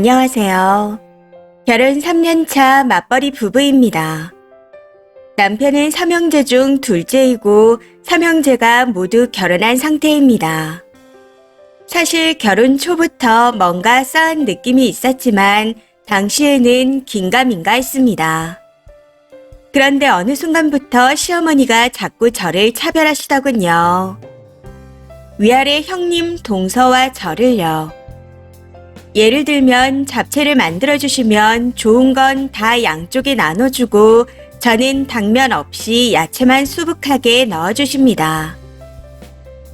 안녕하세요. 결혼 3년차 맞벌이 부부입니다. 남편은 삼형제 중 둘째이고 삼형제가 모두 결혼한 상태입니다. 사실 결혼 초부터 뭔가 싸한 느낌이 있었지만 당시에는 긴가민가 했습니다. 그런데 어느 순간부터 시어머니가 자꾸 저를 차별하시더군요. 위아래 형님 동서와 저를요. 예를 들면 잡채를 만들어 주시면 좋은 건 다 양쪽에 나눠주고 저는 당면 없이 야채만 수북하게 넣어주십니다.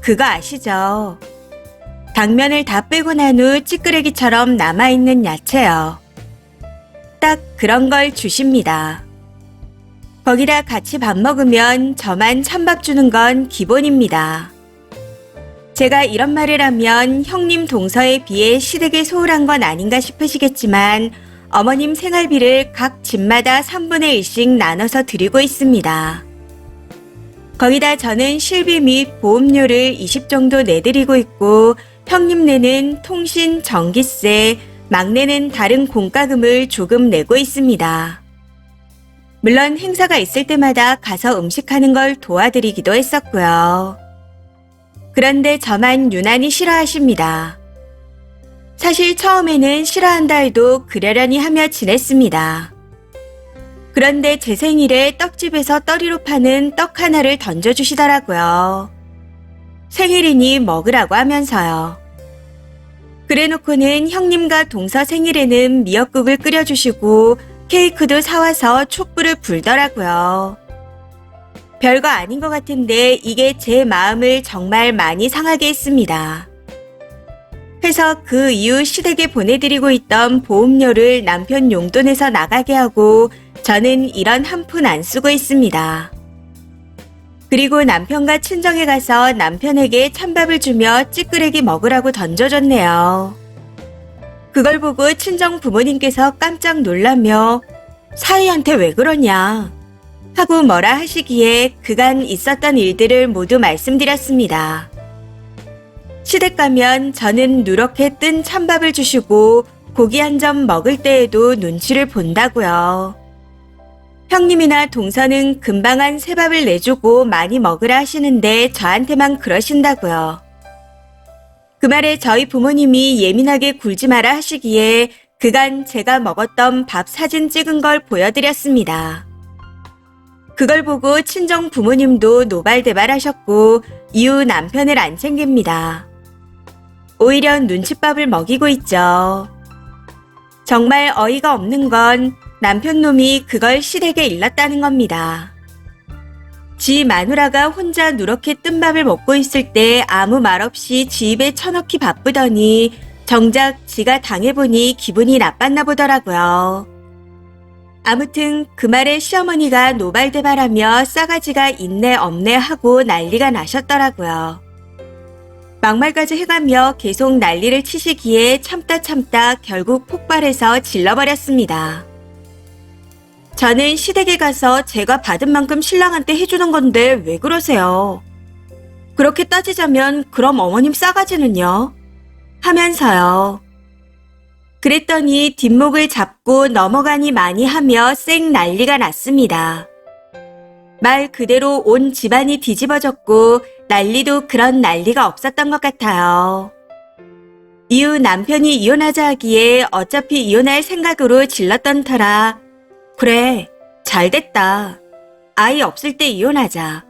그거 아시죠? 당면을 다 빼고 난 후 찌끄레기처럼 남아있는 야채요. 딱 그런 걸 주십니다. 거기다 같이 밥 먹으면 저만 찬밥 주는 건 기본입니다. 제가 이런 말을 하면 형님 동서에 비해 시댁에 소홀한 건 아닌가 싶으시겠지만 어머님 생활비를 각 집마다 3분의 1씩 나눠서 드리고 있습니다. 거기다 저는 실비 및 보험료를 20 정도 내드리고 있고 형님네는 통신, 전기세, 막내는 다른 공과금을 조금 내고 있습니다. 물론 행사가 있을 때마다 가서 음식하는 걸 도와드리기도 했었고요. 그런데 저만 유난히 싫어하십니다. 사실 처음에는 싫어한다 해도 그러려니 하며 지냈습니다. 그런데 제 생일에 떡집에서 떠리로 파는 떡 하나를 던져주시더라고요. 생일이니 먹으라고 하면서요. 그래 놓고는 형님과 동서 생일에는 미역국을 끓여주시고 케이크도 사와서 촛불을 불더라고요. 별거 아닌 것 같은데 이게 제 마음을 정말 많이 상하게 했습니다. 해서 그 이후 시댁에 보내드리고 있던 보험료를 남편 용돈에서 나가게 하고 저는 이런 한 푼 안 쓰고 있습니다. 그리고 남편과 친정에 가서 남편에게 찬밥을 주며 찌끄레기 먹으라고 던져줬네요. 그걸 보고 친정 부모님께서 깜짝 놀라며 사이한테 왜 그러냐 하고 뭐라 하시기에 그간 있었던 일들을 모두 말씀드렸습니다. 시댁 가면 저는 누렇게 뜬 찬밥을 주시고 고기 한 점 먹을 때에도 눈치를 본다고요. 형님이나 동서는 금방 한 새 밥을 내주고 많이 먹으라 하시는데 저한테만 그러신다고요. 그 말에 저희 부모님이 예민하게 굴지 마라 하시기에 그간 제가 먹었던 밥 사진 찍은 걸 보여드렸습니다. 그걸 보고 친정 부모님도 노발대발 하셨고 이후 남편을 안 챙깁니다. 오히려 눈칫밥을 먹이고 있죠. 정말 어이가 없는 건 남편 놈이 그걸 시댁에 일렀다는 겁니다. 지 마누라가 혼자 누렇게 뜬 밥을 먹고 있을 때 아무 말 없이 지 입에 쳐넣기 바쁘더니 정작 지가 당해보니 기분이 나빴나 보더라고요. 아무튼 그 말에 시어머니가 노발대발하며 싸가지가 있네 없네 하고 난리가 나셨더라고요. 막말까지 해가며 계속 난리를 치시기에 참다 참다 결국 폭발해서 질러버렸습니다. 저는 시댁에 가서 제가 받은 만큼 신랑한테 해주는 건데 왜 그러세요? 그렇게 따지자면 그럼 어머님 싸가지는요? 하면서요. 그랬더니 뒷목을 잡고 넘어가니 많이 하며 쌩 난리가 났습니다. 말 그대로 온 집안이 뒤집어졌고 난리도 그런 난리가 없었던 것 같아요. 이후 남편이 이혼하자 하기에 어차피 이혼할 생각으로 질렀던 터라 그래 잘 됐다. 아이 없을 때 이혼하자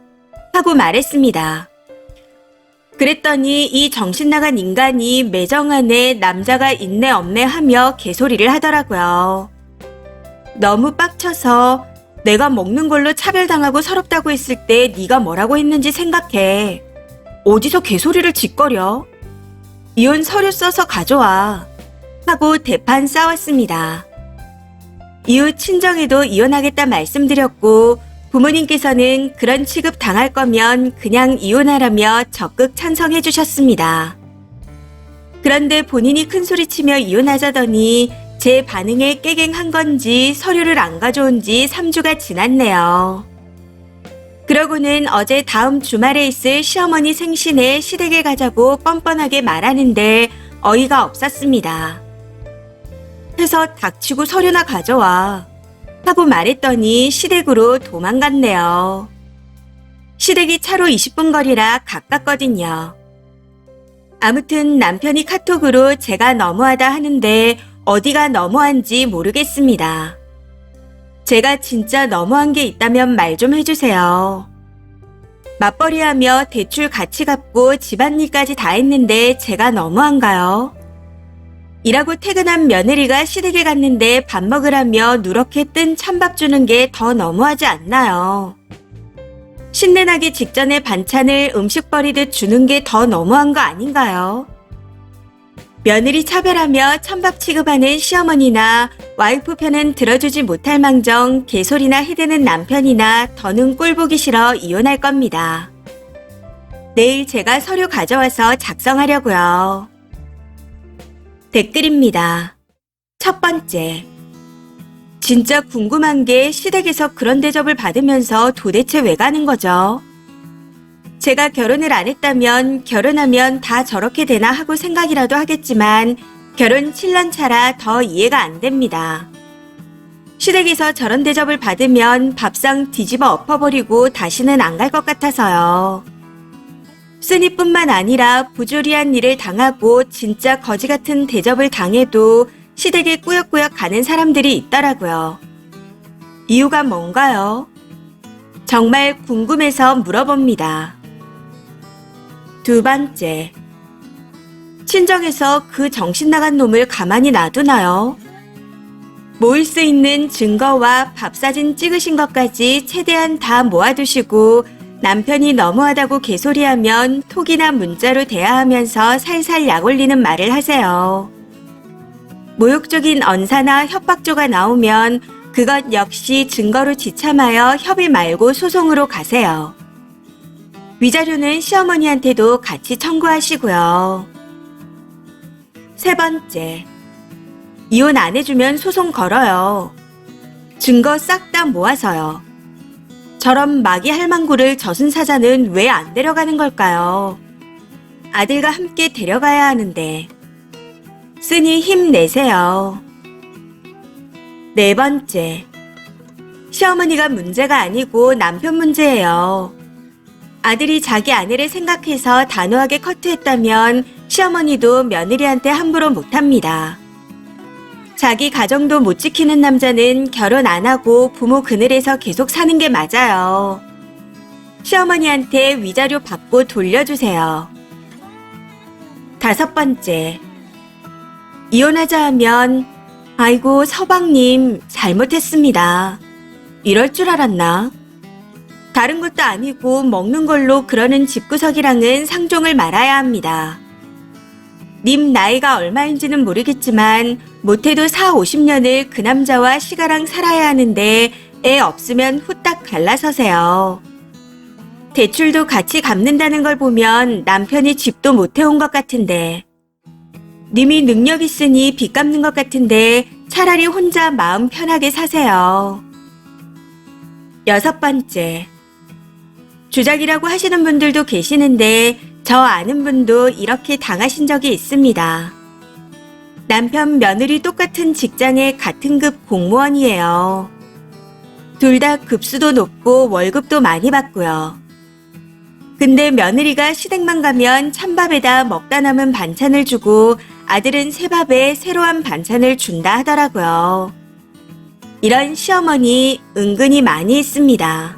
하고 말했습니다. 그랬더니 이 정신 나간 인간이 매정 안에 남자가 있네 없네 하며 개소리를 하더라고요. 너무 빡쳐서 내가 먹는 걸로 차별당하고 서럽다고 했을 때 네가 뭐라고 했는지 생각해. 어디서 개소리를 짓거려? 이혼 서류 써서 가져와. 하고 대판 싸웠습니다. 이후 친정에도 이혼하겠다 말씀드렸고 부모님께서는 그런 취급 당할 거면 그냥 이혼하라며 적극 찬성해 주셨습니다. 그런데 본인이 큰 소리치며 이혼하자더니 제 반응에 깨갱한 건지 서류를 안 가져온 지 3주가 지났네요. 그러고는 어제 다음 주말에 있을 시어머니 생신에 시댁에 가자고 뻔뻔하게 말하는데 어이가 없었습니다. 해서 닥치고 서류나 가져와. 하고 말했더니 시댁으로 도망갔네요. 시댁이 차로 20분 거리라 가깝거든요. 아무튼 남편이 카톡으로 제가 너무하다 하는데 어디가 너무한지 모르겠습니다. 제가 진짜 너무한 게 있다면 말 좀 해주세요. 맞벌이하며 대출 같이 갚고 집안일까지 다 했는데 제가 너무한가요? 일하고 퇴근한 며느리가 시댁에 갔는데 밥 먹으라며 누렇게 뜬 찬밥 주는 게 더 너무하지 않나요? 신내나기 직전에 반찬을 음식 버리듯 주는 게 더 너무한 거 아닌가요? 며느리 차별하며 찬밥 취급하는 시어머니나 와이프 편은 들어주지 못할 망정 개소리나 해대는 남편이나 더는 꼴보기 싫어 이혼할 겁니다. 내일 제가 서류 가져와서 작성하려고요. 댓글입니다. 첫 번째. 진짜 궁금한 게 시댁에서 그런 대접을 받으면서 도대체 왜 가는 거죠? 제가 결혼을 안 했다면 결혼하면 다 저렇게 되나 하고 생각이라도 하겠지만 결혼 7년 차라 더 이해가 안 됩니다. 시댁에서 저런 대접을 받으면 밥상 뒤집어 엎어버리고 다시는 안 갈 것 같아서요. 쓰니뿐만 아니라 부조리한 일을 당하고 진짜 거지 같은 대접을 당해도 시댁에 꾸역꾸역 가는 사람들이 있더라고요. 이유가 뭔가요? 정말 궁금해서 물어봅니다. 두 번째. 친정에서 그 정신 나간 놈을 가만히 놔두나요? 모일 수 있는 증거와 밥 사진 찍으신 것까지 최대한 다 모아두시고 남편이 너무하다고 개소리하면 톡이나 문자로 대화하면서 살살 약 올리는 말을 하세요. 모욕적인 언사나 협박조가 나오면 그것 역시 증거로 지참하여 협의 말고 소송으로 가세요. 위자료는 시어머니한테도 같이 청구하시고요. 세 번째. 이혼 안 해주면 소송 걸어요. 증거 싹 다 모아서요. 저런 마기 할망구를 저승 사자는 왜 안 데려가는 걸까요? 아들과 함께 데려가야 하는데. 쓰니 힘내세요. 네 번째. 시어머니가 문제가 아니고 남편 문제예요. 아들이 자기 아내를 생각해서 단호하게 커트했다면 시어머니도 며느리한테 함부로 못합니다. 자기 가정도 못 지키는 남자는 결혼 안 하고 부모 그늘에서 계속 사는 게 맞아요. 시어머니한테 위자료 받고 돌려주세요. 다섯 번째. 이혼하자 하면, 아이고, 서방님, 잘못했습니다. 이럴 줄 알았나? 다른 것도 아니고 먹는 걸로 그러는 집구석이랑은 상종을 말아야 합니다. 님 나이가 얼마인지는 모르겠지만 못해도 4, 50년을 그 남자와 시가랑 살아야 하는데 애 없으면 후딱 갈라서세요. 대출도 같이 갚는다는 걸 보면 남편이 집도 못 해온 것 같은데 님이 능력 있으니 빚 갚는 것 같은데 차라리 혼자 마음 편하게 사세요. 여섯 번째. 주작이라고 하시는 분들도 계시는데 저 아는 분도 이렇게 당하신 적이 있습니다. 남편 며느리 똑같은 직장의 같은 급 공무원이에요. 둘 다 급수도 높고 월급도 많이 받고요. 근데 며느리가 시댁만 가면 찬밥에다 먹다 남은 반찬을 주고 아들은 새밥에 새로운 반찬을 준다 하더라고요. 이런 시어머니 은근히 많이 있습니다.